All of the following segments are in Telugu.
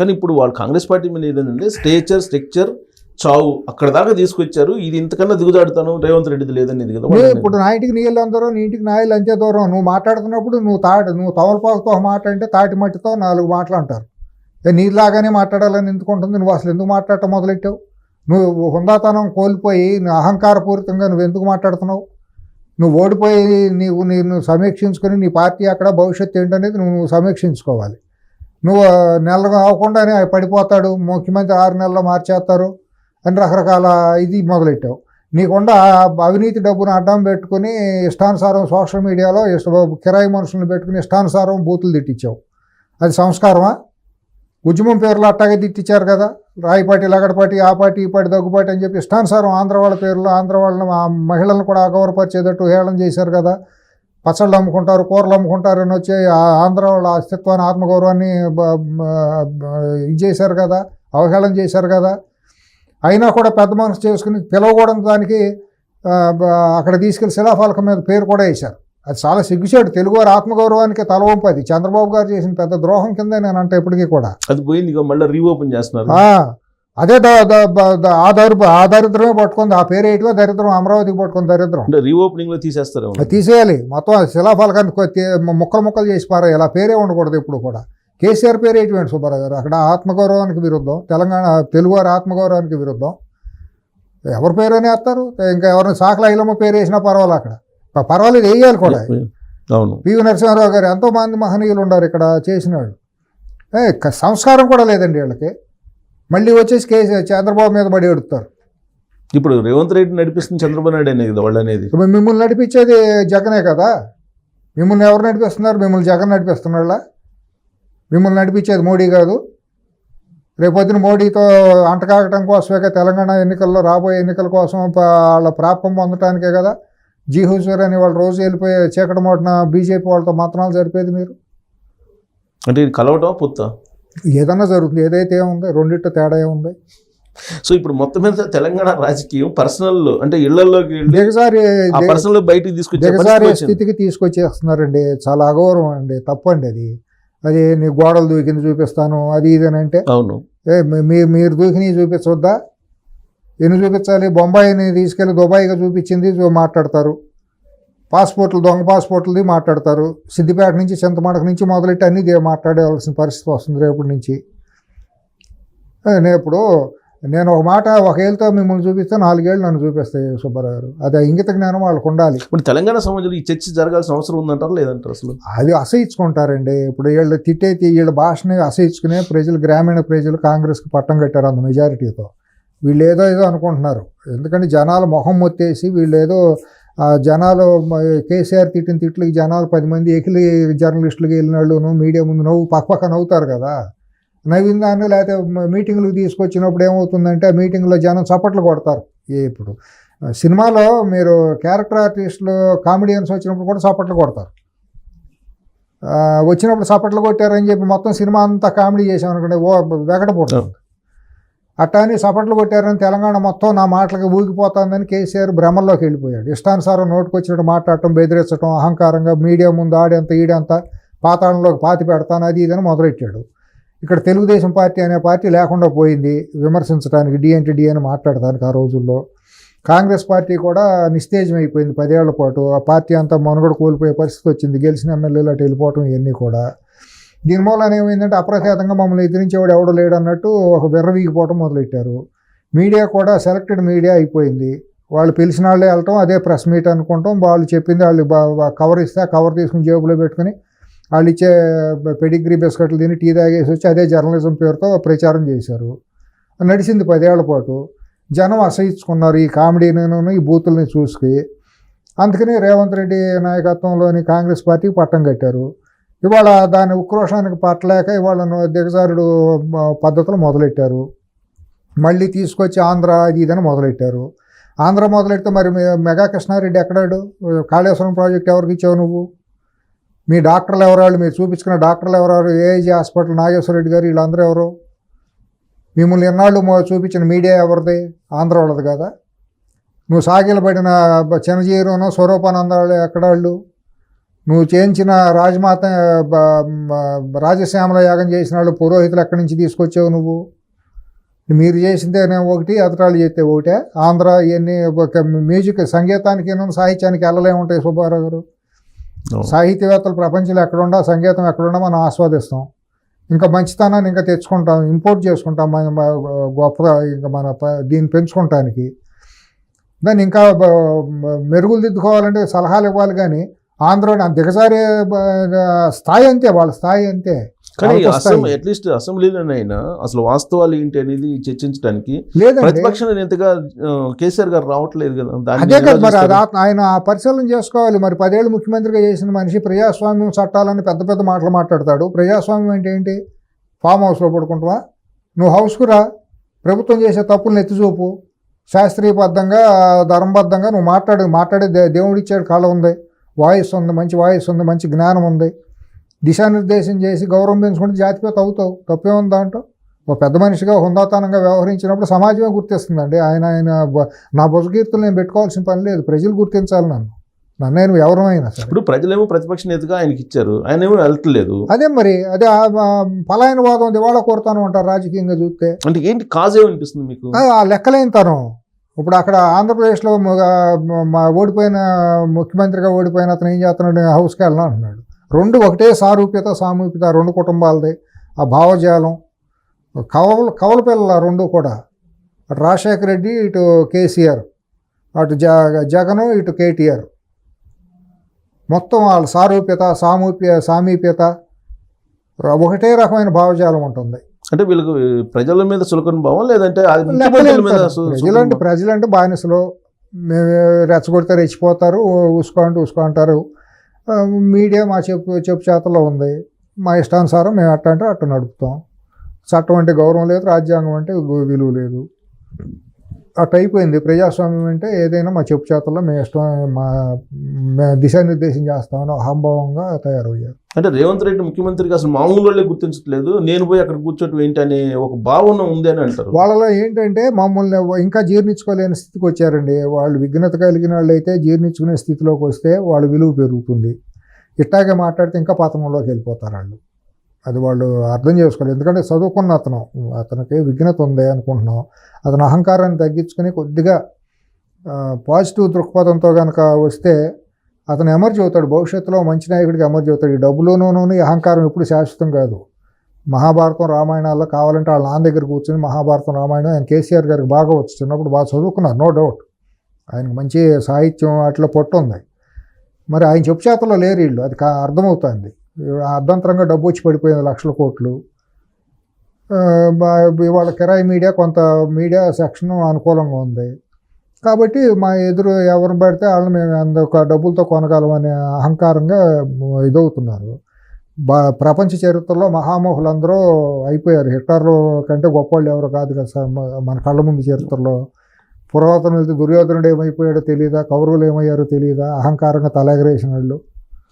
కానీ ఇప్పుడు వాళ్ళు కాంగ్రెస్ పార్టీ మీద ఏదంటే స్టేచర్ స్ట్రక్చర్ చావు అక్కడ దాకా తీసుకొచ్చారు. ఇది ఇంతకన్నా దిగుదాడుతాను రేవంత్ రెడ్డిది లేదనేది కదా ఇప్పుడు నా ఇంటికి నీళ్ళు అందరూ నీ ఇంటికి నాయలు అంతే దూరం. నువ్వు మాట్లాడుతున్నప్పుడు నువ్వు తాటి నువ్వు తమలపాకుతో మాట అంటే తాటి మట్టితో నాలుగు మాటలు అంటారు. నీలాగానే మాట్లాడాలని ఎందుకు ఉంటుంది? నువ్వు అసలు ఎందుకు మాట్లాడటం మొదలెట్టావు? నువ్వు హుందాతనం కోల్పోయి అహంకారపూరితంగా నువ్వు ఎందుకు మాట్లాడుతున్నావు? నువ్వు ఓడిపోయి నీవు నేను సమీక్షించుకొని నీ పార్టీ అక్కడ భవిష్యత్తు ఏంటనేది నువ్వు సమీక్షించుకోవాలి. నువ్వు నెల అవ్వకుండానే పడిపోతాడు. ముఖ్యమంత్రి ఆరు నెలల్లో మార్చేస్తారు అని రకరకాల ఇది మొదలెట్టావు. నీకుండా అవినీతి డబ్బును అడ్డం పెట్టుకుని ఇష్టానుసారం సోషల్ మీడియాలో కిరాయి మనుషులను పెట్టుకుని ఇష్టానుసారం బూతులు తిట్టించావు. అది సంస్కారమా? ఉద్యమం పేర్లు అట్టాగే తిట్టించారు కదా. రాయిపాటి లగడపాటి ఆ పాటి ఈ పాటి దగ్గుపాటి అని చెప్పి ఇష్టానుసారం ఆంధ్ర వాళ్ళ పేర్లు ఆంధ్ర వాళ్ళని మహిళలను కూడా అగౌరపరిచేటట్టు హేళన చేశారు కదా. పచ్చళ్ళు అమ్ముకుంటారు కూరలు అమ్ముకుంటారు అని వచ్చి ఆ ఆంధ్ర వాళ్ళ అస్తిత్వాన్ని ఆత్మగౌరవాన్ని ఇది చేశారు కదా అవహేళన చేశారు కదా. అయినా కూడా పెద్ద మనసు చేసుకుని పిలవకూడని దానికి అక్కడ తీసుకెళ్ళి శిలాఫలకం మీద పేరు కూడా వేశారు. అది చాలా సిగ్గుచేటు. తెలుగువారి ఆత్మగౌరవానికి తల వంపు అది. చంద్రబాబు గారు చేసిన పెద్ద ద్రోహం కింద నేను అంటే ఇప్పటికీ కూడా. అది పోయింది మళ్ళీ రీఓపెన్ చేస్తున్నారు. అదే ఆ దరి ఆ దరిద్రమే పట్టుకుంది. ఆ పేరు ఏంటో దరిద్రం అమరావతికి పట్టుకుంది దరిద్రం. అంటే రీఓపెనింగ్లో తీసేస్తారు తీసేయాలి. మొత్తం శిలాఫలకాన్ని ముక్కలు ముక్కలు చేసి పారేయాలి. ఆ పేరే ఉండకూడదు ఇప్పుడు కూడా. కేసీఆర్ పేరు ఏంటి సుబ్బారావు గారు? అక్కడ ఆత్మగౌరవానికి విరుద్ధం. తెలంగాణ తెలుగువారి ఆత్మగౌరవానికి విరుద్ధం. ఎవరి పేరు అని వేస్తారు? ఇంకా ఎవరిని సాకల ఐలమ్మ పేరు వేసినా పర్వాలేదు అక్కడ. పర్వాలేదు వేయాలి కూడా. అవును. పివి నరసింహారావు గారు ఎంతో మంది మహనీయులు ఉన్నారు ఇక్కడ చేసినాడు సంస్కారం కూడా లేదండి వీళ్ళకి. మళ్ళీ వచ్చేసి కేసీ చంద్రబాబు మీద పడి ఎడుతారు. ఇప్పుడు రేవంత్ రెడ్డి నడిపిస్తుంది చంద్రబాబు నాయుడు అనేది కదా వాళ్ళు అనేది. మిమ్మల్ని నడిపించేది జగనే కదా. మిమ్మల్ని ఎవరు నడిపిస్తున్నారు? మిమ్మల్ని జగన్ నడిపిస్తున్నాళ్ళ మిమ్మల్ని నడిపించేది మోడీ కాదు. రేపొద్దున మోడీతో అంటకాగటం కోసమే తెలంగాణ ఎన్నికల్లో రాబోయే ఎన్నికల కోసం వాళ్ళ ప్రాప్తం పొందటానికే కదా. జీ హుజూర్ అని వాళ్ళు రోజు వెళ్ళిపోయి చీకటి మోటిన బీజేపీ వాళ్ళతో మాత్రాలు జరిపేది మీరు. అంటే కలవటం పొత్త ఏదన్నా జరుగుతుంది. ఏదైతే ఏముంది రెండిట్టు తేడా ఏముంది? సో ఇప్పుడు మొత్తం మీద తెలంగాణ రాజకీయం పర్సనల్ అంటే ఇళ్ళలోకి దిగజారి పర్సనల్ బయటికి తీసుకొచ్చే దిగజారి. స్థితికి తీసుకొచ్చేస్తున్నారండి. చాలా అగౌరవం అండి. తప్పండి అది. అది నీ గోడలు దూకింది చూపిస్తాను. అది ఇది అని అంటే అవును. ఏ మీ- మీరు దూకినవి చూపించవద్దా ఎన్ని చూపించాలి? బొంబాయిని తీసుకెళ్ళి దుబాయ్గా చూపించింది మాట్లాడతారు. పాస్పోర్ట్లు దొంగ పాస్పోర్ట్లది మాట్లాడతారు. సిద్దిపేట నుంచి చింతమడక నుంచి మొదలెట్టి అన్నీ మాట్లాడవలసిన పరిస్థితి వస్తుంది రేపటి నుంచి. నేను ఇప్పుడు నేను ఒక మాట ఒక ఏళ్ళతో మిమ్మల్ని చూపిస్తే నాలుగేళ్ళు నన్ను చూపిస్తాయి సుబ్బారావు గారు. అది ఇంగిత జ్ఞానం వాళ్ళకు ఉండాలి. ఇప్పుడు తెలంగాణ సమాజంలో ఈ చర్చ జరగాల్సిన అవసరం ఉందంటారా లేదంటారు అసలు? అది అసహించుకుంటారండి. ఇప్పుడు వీళ్ళు తిట్టేది వీళ్ళ భాషని అసహించుకునే ప్రజలు గ్రామీణ ప్రజలు కాంగ్రెస్కి పట్టం కట్టారు అంత మెజారిటీతో వీళ్ళు ఏదో ఏదో అనుకుంటున్నారు. ఎందుకంటే జనాలు మొహం మొత్తేసి వీళ్ళు ఏదో ఆ, జనాలు కేసీఆర్ తిట్టిన తిట్లకి జనాలు పది మంది ఎకిలి జర్నలిస్టులకి వెళ్ళిన వాళ్ళు మీడియా ముందు నవ్వు పక్కపక్క నవ్వుతారు కదా. నవ్విన దాన్ని లేకపోతే మీటింగ్లకు తీసుకొచ్చినప్పుడు ఏమవుతుందంటే ఆ మీటింగ్లో జనం చప్పట్లు కొడతారు. ఏ ఇప్పుడు సినిమాలో మీరు క్యారెక్టర్ ఆర్టిస్టులు కామెడియన్స్ వచ్చినప్పుడు కూడా చప్పట్లు కొడతారు. వచ్చినప్పుడు చప్పట్లు కొట్టారని చెప్పి మొత్తం సినిమా అంతా కామెడీ చేసాం ఓ వెగట పుడుతుంది అట్టా అని కొట్టారని తెలంగాణ మొత్తం నా మాటలకి ఊగిపోతుందని కేసీఆర్ భ్రమల్లోకి వెళ్ళిపోయాడు. ఇష్టానుసారం నోటుకొచ్చినట్టు మాట్లాడటం బెదిరించడం అహంకారంగా మీడియా ముందు ఆడేంత ఈడేంత పాతాళంలోకి పాతి పెడతాను అది ఇదని మొదలెట్టాడు. ఇక్కడ తెలుగుదేశం పార్టీ అనే పార్టీ లేకుండా పోయింది విమర్శించడానికి డిఎన్టీడీ అని మాట్లాడటానికి ఆ రోజుల్లో. కాంగ్రెస్ పార్టీ కూడా నిస్తేజం అయిపోయింది పదేళ్ళ పాటు. ఆ పార్టీ అంతా మనుగడ కోల్పోయే పరిస్థితి వచ్చింది. గెలిచిన ఎమ్మెల్యేలు అటు వెళ్ళిపోవటం ఇవన్నీ కూడా. దీని మూలన ఏమైందంటే అప్రఖ్యాతంగా మమ్మల్ని ఎదిరించేవాడు ఎవడు లేడు అన్నట్టు ఒక బెర్రవీగిపోవటం మొదలెట్టారు. మీడియా కూడా సెలెక్టెడ్ మీడియా అయిపోయింది. వాళ్ళు పిలిచిన వాళ్ళే వెళ్ళటం అదే ప్రెస్ మీట్ అనుకుంటాం. వాళ్ళు చెప్పింది వాళ్ళు కవర్ ఇస్తే కవర్ తీసుకుని జేబులో పెట్టుకుని వాళ్ళు ఇచ్చే పెడిగ్రీ బిస్కెట్లు తిని టీ తాగేసి వచ్చి అదే జర్నలిజం పేరుతో ప్రచారం చేశారు. నడిచింది పదేళ్ళ పాటు. జనం అసహించుకున్నారు ఈ కామెడీని ఈ బూతుల్ని చూసుకుని అందుకని రేవంత్ రెడ్డి నాయకత్వంలోని కాంగ్రెస్ పార్టీకి పట్టం కట్టారు. ఇవాళ దాని ఉక్రోషానికి పట్టలేక ఇవాళ దిగజారుడు పద్ధతులు మొదలెట్టారు. మళ్ళీ తీసుకొచ్చి ఆంధ్ర అది ఇదని మొదలెట్టారు. ఆంధ్ర మొదలెడితే మరి మెగా కృష్ణారెడ్డి ఎక్కడాడు? కాళేశ్వరం ప్రాజెక్ట్ ఎవరికి ఇచ్చావు నువ్వు? మీ డాక్టర్లు ఎవరాళ్ళు? మీరు చూపించుకున్న డాక్టర్లు ఎవరెవరు ఏఐజీ హాస్పిటల్ నాగేశ్వర రెడ్డి గారు వీళ్ళందరూ ఎవరు? మిమ్మల్ని ఎన్నాళ్ళు చూపించిన మీడియా ఎవరిది? ఆంధ్ర వాళ్ళది కదా? నువ్వు సాగిలబడిన చిన్నజీరును స్వరూపానంద వాళ్ళు ఎక్కడాళ్ళు? నువ్వు చేయించిన రాజమాత రాజశ్యామల యాగం చేసిన వాళ్ళు పురోహితులు ఎక్కడి నుంచి తీసుకొచ్చావు నువ్వు? మీరు చేసిందేనే ఒకటి అతరాలు చేస్తే ఒకటే. ఆంధ్ర ఇవన్నీ ఒక మ్యూజిక్ సంగీతానికి సాహిత్యానికి వెళ్ళలే ఉంటాయి సుబ్బారావు గారు. సాహిత్యవేత్తలు ప్రపంచంలో ఎక్కడుండా సంగీతం ఎక్కడుండా మనం ఆస్వాదిస్తాం. ఇంకా మంచితనాన్ని ఇంకా తెచ్చుకుంటాం ఇంపోర్ట్ చేసుకుంటాం మన గొప్పగా ఇంకా మన దీన్ని పెంచుకుంటానికి దాన్ని ఇంకా మెరుగులు దిద్దుకోవాలంటే సలహాలు ఇవ్వాలి కానీ ఆంధ్రలో దిగజారే స్థాయి అంతే వాళ్ళ స్థాయి అంతే. కానీ అసెంబ్లీ. అట్లీస్ట్ అసెంబ్లీలోనైనా అసలు వాస్తవాలు ఏంటి అనేది చర్చించడానికి ప్రతిపక్ష నేతగా కేసీఆర్ గారు రావట్లేదు కదా అదే కదా మరి ఆయన పరిశీలన చేసుకోవాలి. మరి పదేళ్ళు ముఖ్యమంత్రిగా చేసిన మనిషి ప్రజాస్వామ్యం చట్టాలని పెద్ద పెద్ద మాటలు మాట్లాడతాడు. ప్రజాస్వామ్యం అంటే ఏంటి? ఫామ్ హౌస్లో పడుకుంటావా? నువ్వు హౌస్కు రా. ప్రభుత్వం చేసే తప్పులను ఎత్తిచూపు శాస్త్రీయబద్ధంగా ధర్మబద్ధంగా నువ్వు మాట్లాడు. మాట్లాడే దే- దేవుడు ఇచ్చాడు కళ ఉంది వాయిస్ ఉంది మంచి వాయిస్ ఉంది మంచి జ్ఞానం ఉంది. దిశానిర్దేశం చేసి గౌరవం పెంచుకుంటే జాతిపేత అవుతావు. తప్పేముంది దాంట్లో? ఒక పెద్ద మనిషిగా హుందాతనంగా వ్యవహరించినప్పుడు సమాజమే గుర్తిస్తుందండి. ఆయన ఆయన నా బుజకీర్తులు నేను పెట్టుకోవాల్సిన పని లేదు. ప్రజలు గుర్తించాలి నన్ను. నన్ను నేను ఎవరమైనా సరే. ఇప్పుడు ప్రజలేమో ప్రతిపక్ష నేతగా ఆయనకి ఇచ్చారు. ఆయన ఏమో వెళ్ళట్లేదు అదే మరి అదే ఆ, పలాయనవాదం దివాళా కోరుతాను అంటారు రాజకీయంగా చూస్తే. అంటే ఏంటి? కాజ్ ఏమనిపిస్తుంది మీకు? ఆ, ఆ లెక్కలేని తరం ఇప్పుడు అక్కడ ఆంధ్రప్రదేశ్లో మా ఓడిపోయిన ముఖ్యమంత్రిగా ఓడిపోయిన అతను ఏం చేస్తున్నాడు? హౌస్కి వెళ్ళను అంటున్నాడు. రెండు ఒకటే సారూప్యత సామూప్యత రెండు కుటుంబాలది. ఆ భావజాలం కవల కవల పిల్లల రెండు కూడా. అటు రాజశేఖర రెడ్డి ఇటు కేసీఆర్ అటు జ జగను ఇటు కేటీఆర్. మొత్తం వాళ్ళ సారూప్యత సామూప్య సామీప్యత ఒకటే రకమైన భావజాలం ఉంటుంది. అంటే వీళ్ళకి ప్రజల మీద సులకన భావం లేదంటే ప్రజలంటే బానిసలు. మేము రెచ్చగొడితే రెచ్చిపోతారు అంటారు. ఆ, మీడియా మా చెప్పు చెప్పు చేతల్లో ఉంది. మా ఇష్టానుసారం మేము అట్ట అంటే అట్ట నడుపుతాం. చట్టం అంటే గౌరవం లేదు రాజ్యాంగం అంటే విలువ లేదు. అట్ట అయిపోయింది. ప్రజాస్వామ్యం అంటే ఏదైనా మా చెప్పు చేతల్లో మేము ఇష్టం మా దిశానిర్దేశం చేస్తామని అహంభావంగా తయారయ్యారు. అంటే రేవంత్ రెడ్డి ముఖ్యమంత్రిగా అసలు మామూలు వాళ్ళే గుర్తించట్లేదు. నేను పోయి అక్కడ కూర్చోటం ఏంటి అనే ఒక భావన ఉంది అని అంటారు. వాళ్ళలో ఏంటంటే మమ్మల్ని ఇంకా జీర్ణించుకోలేని స్థితికి వచ్చారండి. వాళ్ళు విఘ్నత కలిగిన వాళ్ళు అయితే జీర్ణించుకునే స్థితిలోకి వస్తే వాళ్ళ విలువ పెరుగుతుంది. ఇట్టాగే మాట్లాడితే ఇంకా పతనంలోకి వెళ్ళిపోతారు వాళ్ళు. అది వాళ్ళు అర్థం చేసుకోవాలి ఎందుకంటే చదువుకున్న అతను అతనికి విఘ్నత ఉంది అనుకుంటున్నాం. అతను అహంకారాన్ని తగ్గించుకుని కొద్దిగా పాజిటివ్ దృక్పథంతో కనుక వస్తే అతను ఎమర్జీ అవుతాడు. భవిష్యత్తులో మంచి నాయకుడికి ఎమర్జీ అవుతాడు. ఈ డబ్బులోనూ ఈ అహంకారం ఎప్పుడు శాశ్వతం కాదు. మహాభారతం రామాయణాల్లో కావాలంటే వాళ్ళ నాన్న దగ్గర కూర్చొని మహాభారతం రామాయణం ఆయన కేసీఆర్ గారికి బాగా వచ్చు. చిన్నప్పుడు బాగా చదువుకున్నారు నో డౌట్. ఆయనకు మంచి సాహిత్యం అట్లా పొట్టు ఉంది. మరి ఆయన చెప్పు చేతల్లో లేరు వీళ్ళు. అది కా అర్థమవుతుంది. అర్ధంతరంగా డబ్బు వచ్చి పడిపోయింది లక్షల కోట్లు. ఇవాళ కిరాయి మీడియా కొంత మీడియా సెక్షన్ అనుకూలంగా ఉంది. కాబట్టి మా ఎదురు ఎవరిని పడితే వాళ్ళని మేము అందుక డబ్బులతో కొనగలమనే అహంకారంగా ఇదవుతున్నారు. బా ప్రపంచ చరిత్రలో మహామోహులందరూ అయిపోయారు. హిట్లర్లు కంటే గొప్పవాళ్ళు ఎవరు కాదు కదా సార్ మన కళ్ళ ముందు చరిత్రలో. పురాతన దుర్యోధనుడు ఏమైపోయాడో తెలియదా కౌరవులు ఏమయ్యారో తెలియదా అహంకారంగా తలెగరేసిన వాళ్ళు.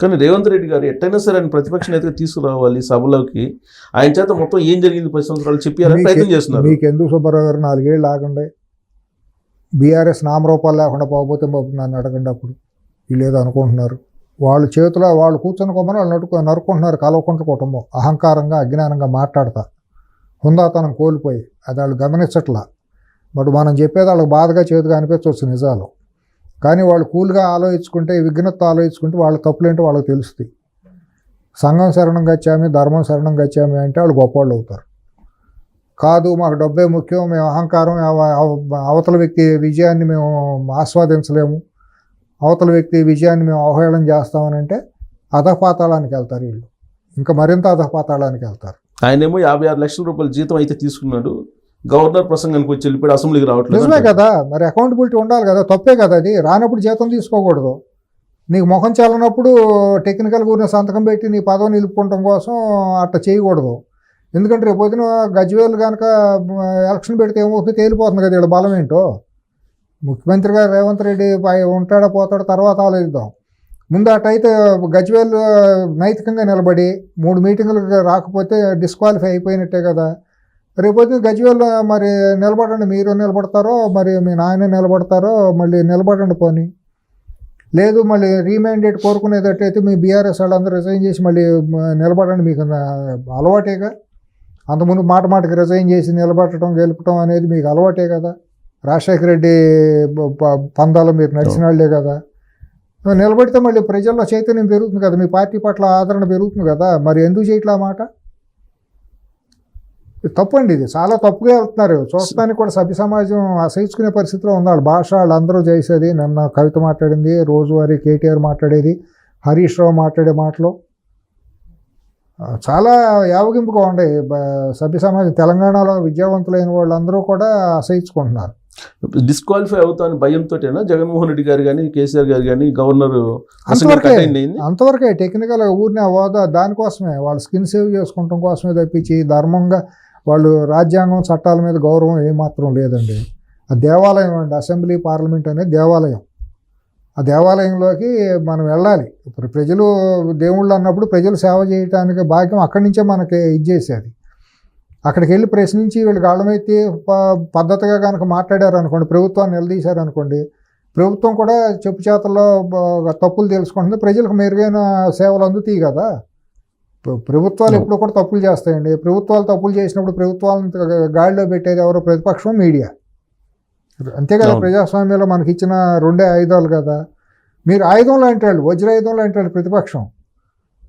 కానీ రేవంత్ రెడ్డి గారు ఎట్టయినా సరే ఆయన ప్రతిపక్ష నేతగా తీసుకురావాలి సభలోకి ఆయన చేత మొత్తం ఏం జరిగింది పది సంవత్సరాలు చెప్పారని ప్రయత్నం చేస్తున్నారు. మీకు ఎందుకు సుబ్బారావు గారు నాలుగేళ్ళు ఆగండి? బీఆర్ఎస్ నామరూపాలు లేకుండా పోకపోతే బాబు నన్ను అడగండి అప్పుడు. వీళ్ళు ఏదో అనుకుంటున్నారు. వాళ్ళు చేతిలో వాళ్ళు కూర్చొని కొమ్మని వాళ్ళు నడుకు నరుకుంటున్నారు కలవకుంట కుటుంబం. అహంకారంగా అజ్ఞానంగా మాట్లాడతా. హుందాతనం కోల్పోయి అది వాళ్ళు గమనించట్లా. బట్ మనం చెప్పేది వాళ్ళకి బాధగా చేతిగా అనిపించవచ్చు నిజాలు. కానీ వాళ్ళు కూల్గా ఆలోచించుకుంటే విఘ్నత ఆలోచించుకుంటే వాళ్ళ తప్పులేంటో వాళ్ళకి తెలుస్తాయి. సంఘం శరణం గచ్చామి ధర్మం శరణం గచ్చామి అంటే వాళ్ళు గొప్పవాళ్ళు అవుతారు. కాదు మాకు డబ్బే ముఖ్యం మేము అహంకారం అవతల వ్యక్తి విజయాన్ని మేము ఆస్వాదించలేము. అవతల వ్యక్తి విజయాన్ని మేము అవహేళన చేస్తామని అంటే అధపాతాళానికి వెళ్తారు వీళ్ళు. ఇంకా మరింత అధపాతాళానికి వెళ్తారు. ఆయనేమో యాభై ఆరు లక్షల రూపాయల జీతం అయితే తీసుకున్నాడు. గవర్నర్ ప్రసంగానికి వచ్చి వెళ్ళిపోయి అసెంబ్లీకి రావట్లేదు నిజమే. కదా మరి అకౌంటబిలిటీ ఉండాలి కదా తప్పే కదా అది. రానప్పుడు జీతం తీసుకోకూడదు. నీకు ముఖం చల్లనప్పుడు టెక్నికల్ గురించి సంతకం పెట్టి నీ పదవి నిలుపుకోవడం కోసం అట్ట చేయకూడదు. ఎందుకంటే రేపు పొద్దున గజ్వేల్ కనుక ఎలక్షన్ పెడితే ఏమవుతుంది? తేలిపోతుంది కదా వీళ్ళ బలం ఏంటో. ముఖ్యమంత్రిగా రేవంత్ రెడ్డి పై ఉంటాడా పోతాడో తర్వాత ఆలోచిద్దాం. ముందు అటైతే గజ్వేల్ నైతికంగా నిలబడి మూడు మీటింగులకు రాకపోతే డిస్క్వాలిఫై అయిపోయినట్టే కదా. రేపొద్దు గజ్వేల్లో మరి నిలబడండి మీరు నిలబడతారో మరి మీ నాయన నిలబడతారో మళ్ళీ నిలబడండి పోని. లేదు మళ్ళీ రీమాండేట్ కోరుకునేటట్టయితే మీ బీఆర్ఎస్ వాళ్ళందరూ రిజైన్ చేసి మళ్ళీ నిలబడండి మీకు అలవాటేగా. అంతకుముందు మాట మాటకి రిజైన్ చేసి నిలబడటం గెలుపటం అనేది మీకు అలవాటే కదా. రాజశేఖర రెడ్డి పందాలు మీరు నడిచిన వాళ్ళే కదా. నిలబడితే మళ్ళీ ప్రజల్లో చైతన్యం పెరుగుతుంది కదా మీ పార్టీ పట్ల ఆదరణ పెరుగుతుంది కదా. మరి ఎందుకు చేయట్లా మాట? తప్పండి ఇది. చాలా తప్పుగా వెళ్తున్నారు. చూస్తానికి కూడా సభ్య సమాజం అసహించుకునే పరిస్థితిలో ఉంది. వాళ్ళ భాష వాళ్ళందరూ చేసేది. నిన్న కవిత మాట్లాడింది. రోజువారీ కేటీఆర్ మాట్లాడేది. హరీష్ రావు మాట్లాడే మాటలు. చాలా యావగింపుగా ఉండే సభ్య సమాజం. తెలంగాణలో విద్యావంతులైన వాళ్ళందరూ కూడా అసహించుకుంటున్నారు. డిస్క్వాలిఫై అవుతాను భయంతోటేనా? జగన్మోహన్ రెడ్డి గారు కానీ కేసీఆర్ గారు కానీ గవర్నర్ అంతవరకే అంతవరకే టెక్నికల్ ఊరిని హోదా దానికోసమే. వాళ్ళ స్కిన్ సేవ్ చేసుకుంటాం కోసమే తప్పించి ధర్మంగా వాళ్ళు రాజ్యాంగం చట్టాల మీద గౌరవం ఏమాత్రం లేదండి. ఆ దేవాలయం అండి అసెంబ్లీ పార్లమెంట్ అనేది దేవాలయం. ఆ దేవాలయంలోకి మనం వెళ్ళాలి. ఇప్పుడు ప్రజలు దేవుళ్ళు అన్నప్పుడు ప్రజలు సేవ చేయడానికి భాగ్యం అక్కడి నుంచే మనకి ఇచ్చేసేది. అక్కడికి వెళ్ళి ప్రశ్నించి వీళ్ళు గాళ్ళమైతే పద్ధతిగా కనుక మాట్లాడారు అనుకోండి ప్రభుత్వాన్ని నిలదీశారు అనుకోండి ప్రభుత్వం కూడా చెప్పు చేతల్లో తప్పులు తెలుసుకుంటుంది. ప్రజలకు మెరుగైన సేవలు అందుతాయి కదా. ప్రభుత్వాలు. ఎప్పుడు కూడా తప్పులు చేస్తాయండి. ప్రభుత్వాలు తప్పులు చేసినప్పుడు ప్రభుత్వాలను గాడిలో పెట్టేది ఎవరో ప్రతిపక్షం మీడియా. అంతే కదా. ప్రజాస్వామ్యంలో మనకి ఇచ్చిన రెండే ఆయుధాలు కదా. మీరు ఆయుధం లాంటి వాళ్ళు వజ్రాయుధం లాంటి వాళ్ళు ప్రతిపక్షం.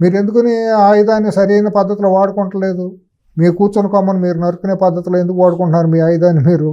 మీరు ఎందుకని ఆయుధాన్ని సరైన పద్ధతిలో వాడుకుంటలేదు? మీరు కూర్చొని కొమ్మని మీరు నరుకునే పద్ధతిలో ఎందుకు వాడుకుంటున్నారు మీ ఆయుధాన్ని మీరు?